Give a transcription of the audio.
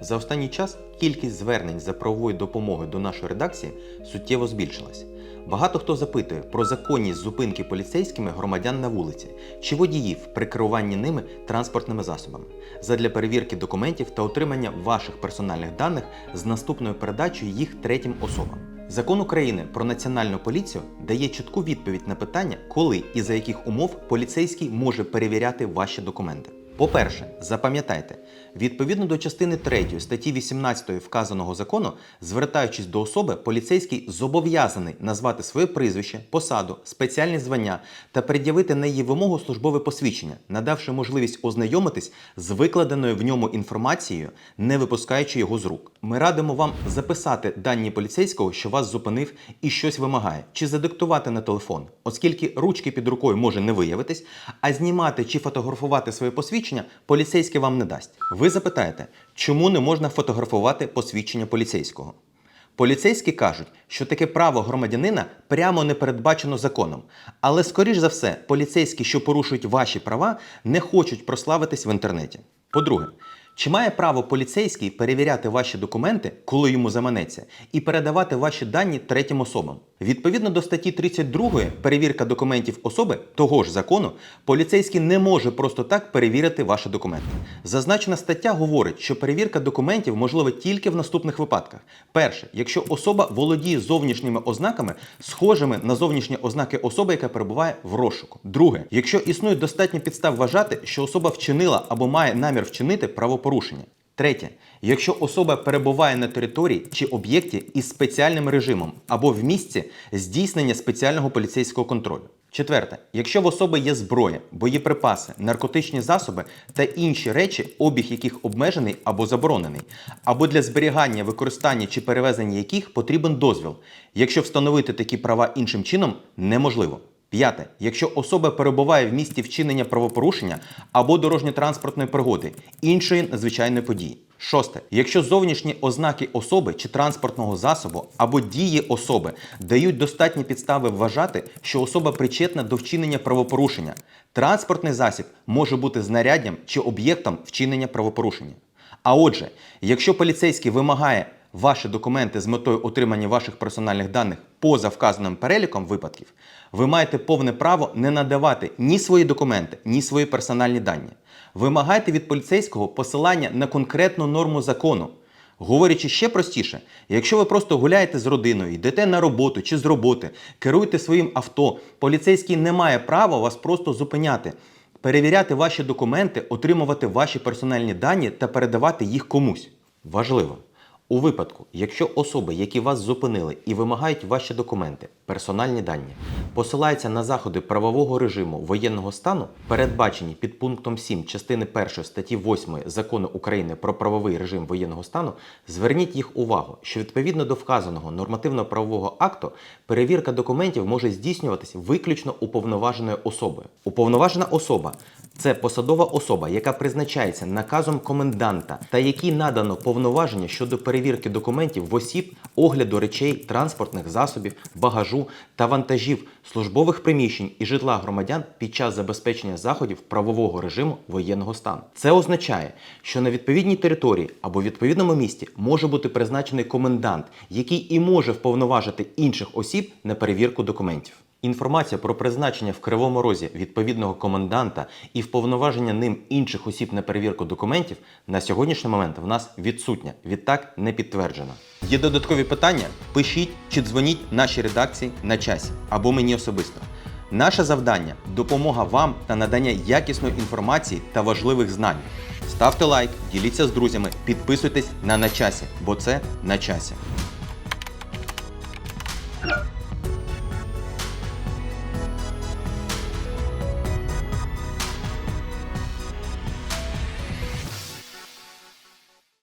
За останній час кількість звернень за правовою допомогою до нашої редакції суттєво збільшилась. Багато хто запитує про законність зупинки поліцейськими громадян на вулиці чи водіїв при керуванні ними транспортними засобами задля перевірки документів та отримання ваших персональних даних з наступною передачею їх третім особам. Закон України про національну поліцію дає чітку відповідь на питання, коли і за яких умов поліцейський може перевіряти ваші документи. По-перше, запам'ятайте, відповідно до частини 3 статті 18 вказаного закону, звертаючись до особи, поліцейський зобов'язаний назвати своє прізвище, посаду, спеціальні звання та пред'явити на її вимогу службове посвідчення, надавши можливість ознайомитись з викладеною в ньому інформацією, не випускаючи його з рук. Ми радимо вам записати дані поліцейського, що вас зупинив і щось вимагає, чи задиктувати на телефон, оскільки ручки під рукою може не виявитись, а знімати чи фотографувати своє посвідчення поліцейський вам не дасть. Ви запитаєте, чому не можна фотографувати посвідчення поліцейського? Поліцейські кажуть, що таке право громадянина прямо не передбачено законом. Але, скоріш за все, поліцейські, що порушують ваші права, не хочуть прославитись в інтернеті. По-друге, чи має право поліцейський перевіряти ваші документи, коли йому заманеться, і передавати ваші дані третім особам? Відповідно до статті 32 перевірка документів особи того ж закону, поліцейський не може просто так перевірити ваші документи. Зазначена стаття говорить, що перевірка документів можлива тільки в наступних випадках: перше, якщо особа володіє зовнішніми ознаками, схожими на зовнішні ознаки особи, яка перебуває в розшуку. Друге, якщо існує достатньо підстав вважати, що особа вчинила або має намір вчинити правопорушення. Третє, якщо особа перебуває на території чи об'єкті із спеціальним режимом або в місці здійснення спеціального поліцейського контролю. Четверте, якщо в особи є зброя, боєприпаси, наркотичні засоби та інші речі, обіг яких обмежений або заборонений, або для зберігання, використання чи перевезення яких потрібен дозвіл, якщо встановити такі права іншим чином, неможливо. П'яте. Якщо особа перебуває в місті вчинення правопорушення або дорожньо-транспортної пригоди, іншої надзвичайної події. Шосте. Якщо зовнішні ознаки особи чи транспортного засобу або дії особи дають достатні підстави вважати, що особа причетна до вчинення правопорушення, транспортний засіб може бути знаряддям чи об'єктом вчинення правопорушення. А отже, якщо поліцейський вимагає ваші документи з метою отримання ваших персональних даних поза вказаним переліком випадків, ви маєте повне право не надавати ні свої документи, ні свої персональні дані. Вимагайте від поліцейського посилання на конкретну норму закону. Говорячи ще простіше, якщо ви просто гуляєте з родиною, йдете на роботу чи з роботи, керуєте своїм авто, поліцейський не має права вас просто зупиняти, перевіряти ваші документи, отримувати ваші персональні дані та передавати їх комусь. Важливо. У випадку, якщо особи, які вас зупинили і вимагають ваші документи, персональні дані, посилаються на заходи правового режиму воєнного стану, передбачені під пунктом 7 частини 1 статті 8 закону України про правовий режим воєнного стану, зверніть їх увагу, що відповідно до вказаного нормативно-правового акту перевірка документів може здійснюватись виключно уповноваженою особою. Уповноважена особа це посадова особа, яка призначається наказом коменданта та якій надано повноваження щодо перевірки документів в осіб, огляду речей, транспортних засобів, багажу та вантажів, службових приміщень і житла громадян під час забезпечення заходів правового режиму воєнного стану. Це означає, що на відповідній території або відповідному місті може бути призначений комендант, який і може вповноважити інших осіб на перевірку документів. Інформація про призначення в Кривому Розі відповідного коменданта і вповноваження ним інших осіб на перевірку документів на сьогоднішній момент в нас відсутня, відтак не підтверджена. Є додаткові питання? Пишіть чи дзвоніть нашій редакції на часі або мені особисто. Наше завдання допомога вам та надання якісної інформації та важливих знань. Ставте лайк, діліться з друзями, підписуйтесь на на часі, бо це на часі.